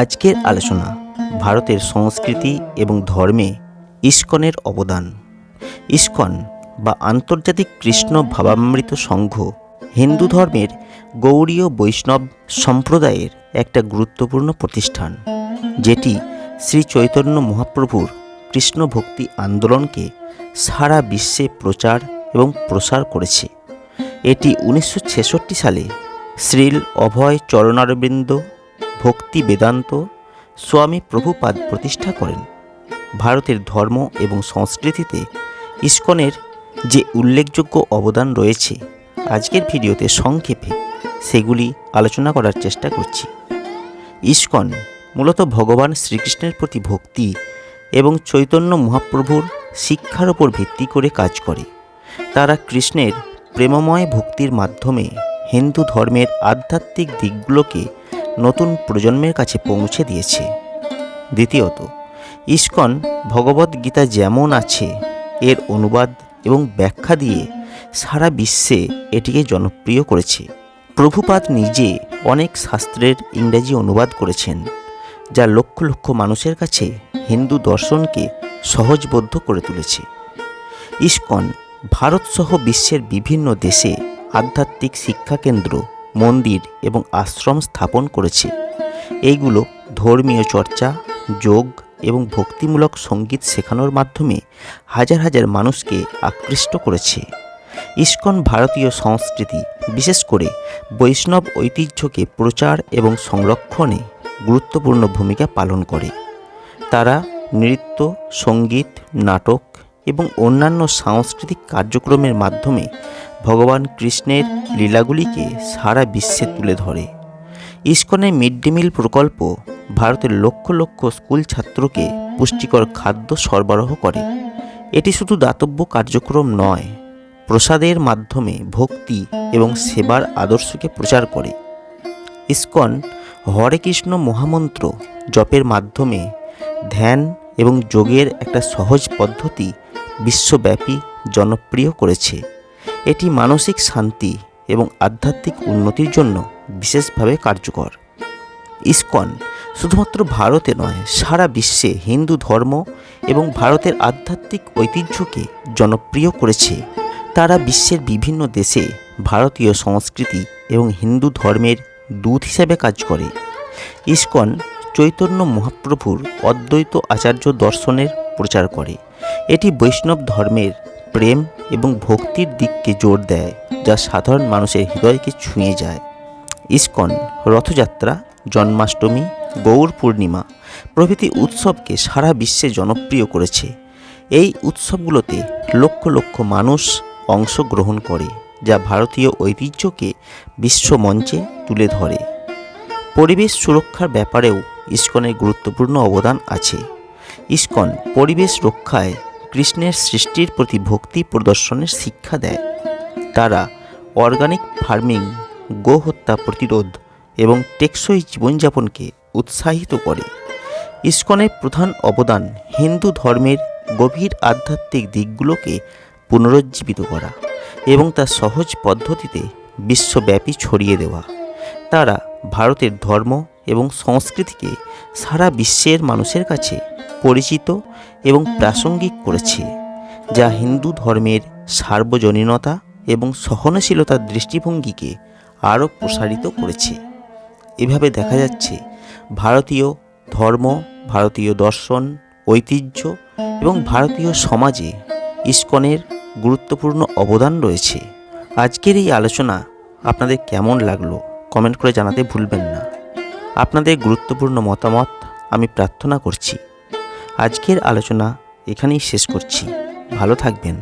আজকের আলোচনা ভারতের সংস্কৃতি এবং ধর্মে ইস্কনের অবদান। ইস্কন বা আন্তর্জাতিক কৃষ্ণ ভাবামৃত সংঘ হিন্দু ধর্মের গৌড়ীয় বৈষ্ণব সম্প্রদায়ের একটা গুরুত্বপূর্ণ প্রতিষ্ঠান, যেটি শ্রী চৈতন্য মহাপ্রভুর কৃষ্ণ ভক্তি আন্দোলনকে সারা বিশ্বে প্রচার এবং প্রসার করেছে। এটি উনিশশো ছেষট্টি সালে শ্রীল অভয় চরণারবিন্দ ভক্তি বেদান্ত স্বামী প্রভুপাদ প্রতিষ্ঠা করেন। ভারতের ধর্ম এবং সংস্কৃতিতে ইস্কনের যে উল্লেখযোগ্য অবদান রয়েছে, আজকের ভিডিওতে সংক্ষেপে সেগুলি আলোচনা করার চেষ্টা করছি। ইস্কন মূলত ভগবান শ্রীকৃষ্ণের প্রতি ভক্তি এবং চৈতন্য মহাপ্রভুর শিক্ষার ওপর ভিত্তি করে কাজ করে। তারা কৃষ্ণের প্রেমময় ভক্তির মাধ্যমে হিন্দু ধর্মের আধ্যাত্মিক দিকগুলোকে নতুন প্রজন্মের কাছে পৌঁছে দিয়েছে। দ্বিতীয়ত, ইস্কন ভগবদ্গীতা যেমন আছে, এর অনুবাদ এবং ব্যাখ্যা দিয়ে সারা বিশ্বে এটিকে জনপ্রিয় করেছে। প্রভুপাত নিজে অনেক শাস্ত্রের ইংরেজি অনুবাদ করেছেন, যা লক্ষ লক্ষ মানুষের কাছে হিন্দু দর্শনকে সহজবোধ্য করে তুলেছে। ইস্কন ভারতসহ বিশ্বের বিভিন্ন দেশে আধ্যাত্মিক শিক্ষাকেন্দ্র মন্দির এবং আশ্রম স্থাপন করেছে। এইগুলো ধর্মীয় চর্চা, যোগ এবং ভক্তিমূলক সংগীত শেখানোর মাধ্যমে হাজার হাজার মানুষকে আকৃষ্ট করেছে। ইস্কন ভারতীয় সংস্কৃতি, বিশেষ করে বৈষ্ণব ঐতিহ্যকে প্রচার এবং সংরক্ষণে গুরুত্বপূর্ণ ভূমিকা পালন করে। তারা নৃত্য, সংগীত, নাটক এবং অন্যান্য সাংস্কৃতিক কার্যক্রমের মাধ্যমে ভগবান কৃষ্ণের লীলাগুলিকে সারা বিশ্বে তুলে ধরে। ইস্কনের মিড ডে মিল প্রকল্প ভারতের লক্ষ লক্ষ স্কুল ছাত্রকে পুষ্টিকর খাদ্য সরবরাহ করে। এটি শুধু দাতব্য কার্যক্রম নয়, প্রসাদের মাধ্যমে ভক্তি এবং সেবার আদর্শকে প্রচার করে। ইস্কন হরে কৃষ্ণ মহামন্ত্র জপের মাধ্যমে ধ্যান এবং যোগের একটা সহজ পদ্ধতি বিশ্বব্যাপী জনপ্রিয় করেছে। এটি মানসিক শান্তি এবং আধ্যাত্মিক উন্নতির জন্য বিশেষভাবে কার্যকর। ইস্কন শুধুমাত্র ভারতে নয়, সারা বিশ্বে হিন্দু ধর্ম এবং ভারতের আধ্যাত্মিক ঐতিহ্যকে জনপ্রিয় করেছে। তারা বিশ্বের বিভিন্ন দেশে ভারতীয় সংস্কৃতি এবং হিন্দু ধর্মের দূত হিসেবে কাজ করে। ইস্কন চৈতন্য মহাপ্রভুর অদ্বৈত আচার্য দর্শনের প্রচার করে। এটি বৈষ্ণব ধর্মের প্রেম এবং ভক্তির দিককে জোর দেয়, যা সাধারণ মানুষের হৃদয়কে ছুঁয়ে যায়। ইস্কন, রথযাত্রা, জন্মাষ্টমী, গৌর পূর্ণিমা প্রভৃতি উৎসবকে সারা বিশ্বে জনপ্রিয় করেছে। এই উৎসবগুলোতে লক্ষ লক্ষ মানুষ অংশগ্রহণ করে, যা ভারতীয় ঐতিহ্যকে বিশ্বমঞ্চে তুলে ধরে। পরিবেশ সুরক্ষার ব্যাপারেও ইস্কনের গুরুত্বপূর্ণ অবদান আছে। ইস্কন পরিবেশ রক্ষায় কৃষ্ণের সৃষ্টির প্রতি ভক্তি প্রদর্শনের শিক্ষা দেয়। তারা অর্গানিক ফার্মিং গোহত্যা প্রতিরোধ এবং টেকসই জীবনযাপনকে উৎসাহিত করে। ইস্কনের প্রধান অবদান হিন্দু ধর্মের গভীর আধ্যাত্মিক দিকগুলোকে পুনরুজ্জীবিত করা এবং তা সহজ পদ্ধতিতে বিশ্বব্যাপী ছড়িয়ে দেওয়া। তারা ভারতের ধর্ম এবং সংস্কৃতিকে সারা বিশ্বের মানুষের কাছে পরিচিত এবং প্রাসঙ্গিক করেছে, যা হিন্দু ধর্মের সার্বজনীনতা এবং সহনশীলতার দৃষ্টিভঙ্গিকে আরও প্রসারিত করেছে। এভাবে দেখা যাচ্ছে, ভারতীয় ধর্ম, ভারতীয় দর্শন, ঐতিহ্য এবং ভারতীয় সমাজে ইস্কনের গুরুত্বপূর্ণ অবদান রয়েছে। আজকের এই আলোচনা আপনাদের কেমন লাগল কমেন্ট করে জানাতে ভুলবেন না। আপনাদের গুরুত্বপূর্ণ মতামত আমি প্রার্থনা করছি। আজকের আলোচনা এখানেই শেষ করছি। ভালো থাকবেন।